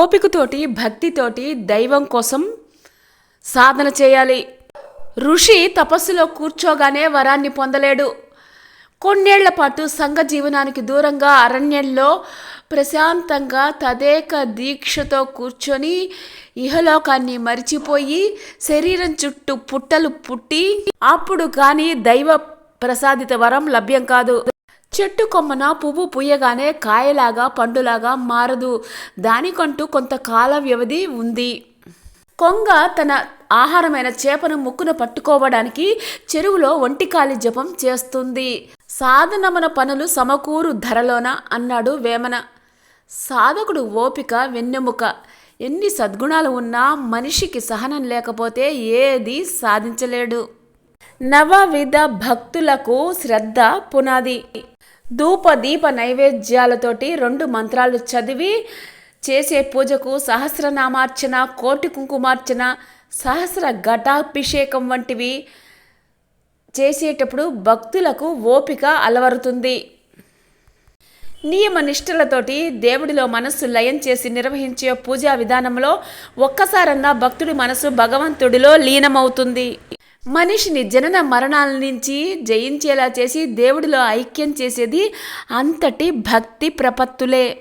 ఓపికతోటి భక్తితోటి దైవం కోసం సాధన చేయాలి. ఋషి తపస్సులో కూర్చోగానే వరాన్ని పొందలేడు. కొన్నేళ్ళ పాటు సంఘ జీవనానికి దూరంగా అరణ్యంలో ప్రశాంతంగా తదేక దీక్షతో కూర్చొని ఇహలోకాన్ని మరిచిపోయి శరీరం చుట్టూ పుట్టలు పుట్టి అప్పుడు కానీ దైవ ప్రసాదిత వరం లభ్యం కాదు. చెట్టు కొమ్మన పువ్వు పూయగానే కాయలాగా పండులాగా మారదు. దానికంటూ కొంత కాల వ్యవధి ఉంది. కొంగ తన ఆహారమైన చేపను ముక్కున పట్టుకోవడానికి చెరువులో ఒంటికాలి జపం చేస్తుంది. సాధనమన పనులు సమకూరు ధరలోన అన్నాడు వేమన. సాధకుడు ఓపిక వెన్నెముక. ఎన్ని సద్గుణాలు ఉన్నా మనిషికి సహనం లేకపోతే ఏది సాధించలేడు. నవవిధ భక్తులకు శ్రద్ధ పునాది. ధూప దీప నైవేద్యాలతోటి రెండు మంత్రాలు చదివి చేసే పూజకు సహస్రనామార్చన కోటి కుంకుమార్చన సహస్ర ఘటాభిషేకం వంటివి చేసేటప్పుడు భక్తులకు ఓపిక అలవరుతుంది. నియమ నిష్ఠలతోటి దేవుడిలో మనస్సు లయం చేసి నిర్వహించే పూజా విధానంలో ఒక్కసారన్నా భక్తుడి మనసు భగవంతుడిలో లీనమవుతుంది. మనిషిని జనన మరణాల నుంచి జయించేలా చేసి దేవుడిలో ఐక్యం చేసేది అంతటి భక్తి ప్రపత్తులే.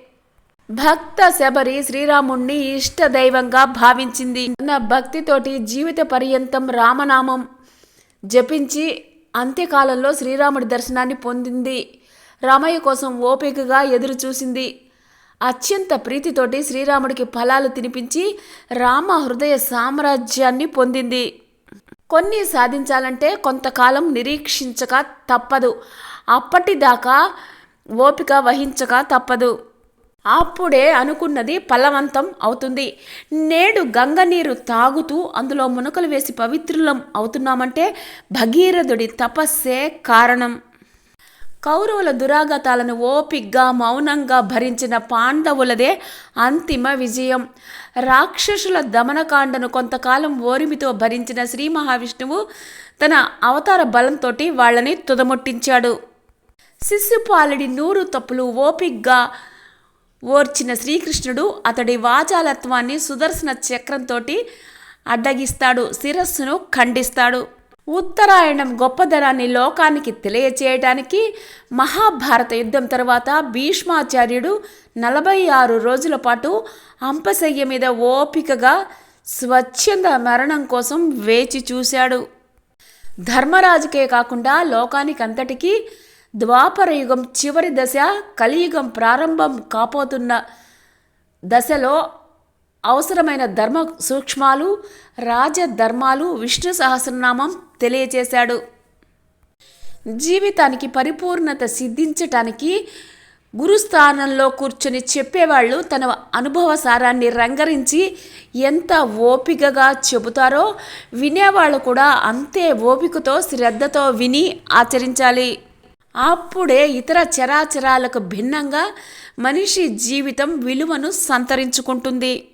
భక్త శబరి శ్రీరాముణ్ణి ఇష్ట దైవంగా భావించింది. నా భక్తితోటి జీవిత పర్యంతం రామనామం జపించి అంత్యకాలంలో శ్రీరాముడి దర్శనాన్ని పొందింది. రామయ్య కోసం ఓపికగా ఎదురు చూసింది అత్యంత ప్రీతితోటి శ్రీరాముడికి ఫలాలు తినిపించి రామ హృదయ సామ్రాజ్యాన్ని పొందింది. కొన్ని సాధించాలంటే కొంతకాలం నిరీక్షించక తప్పదు. అప్పటిదాకా ఓపిక వహించక తప్పదు. అప్పుడే అనుకున్నది ఫలవంతం అవుతుంది. నేడు గంగ నీరు తాగుతూ అందులో మునకలు వేసి పవిత్రులం అవుతున్నామంటే భగీరథుడి తపస్సే కారణం. కౌరవుల దురాగతాలను ఓపిగ్గా మౌనంగా భరించిన పాండవులదే అంతిమ విజయం. రాక్షసుల దమనకాండను కొంతకాలం ఓరిమితో భరించిన శ్రీ మహావిష్ణువు తన అవతార బలంతో వాళ్ళని తుదముట్టించాడు. శిశుపాలుడి నూరు తప్పులు ఓపిగ్గా ఓర్చిన శ్రీకృష్ణుడు అతడి వాచాలత్వాన్ని సుదర్శన చక్రంతో అడ్డగిస్తాడు శిరస్సును ఖండిస్తాడు. ఉత్తరాయణం గొప్పదనాన్ని లోకానికి తెలియచేయటానికి మహాభారత యుద్ధం తర్వాత భీష్మాచార్యుడు నలభై ఆరు రోజుల పాటు అంపశయ్య మీద ఓపికగా స్వచ్ఛంద మరణం కోసం వేచి చూశాడు. ధర్మరాజుకే కాకుండా లోకానికంతటికీ ద్వాపర యుగం చివరి దశ కలియుగం ప్రారంభం కాపోతున్న దశలో అవసరమైన ధర్మ సూక్ష్మాలు రాజధర్మాలు విష్ణు సహస్రనామం తెలియచేశాడు. జీవితానికి పరిపూర్ణత సిద్ధించటానికి గురుస్థానంలో కూర్చొని చెప్పేవాళ్ళు తన అనుభవ సారాన్ని రంగరించి ఎంత ఓపికగా చెబుతారో వినేవాళ్ళు కూడా అంతే ఓపికతో శ్రద్ధతో విని ఆచరించాలి. అప్పుడే ఇతర చరాచరాలకు భిన్నంగా మనిషి జీవితం విలువను సంతరించుకుంటుంది.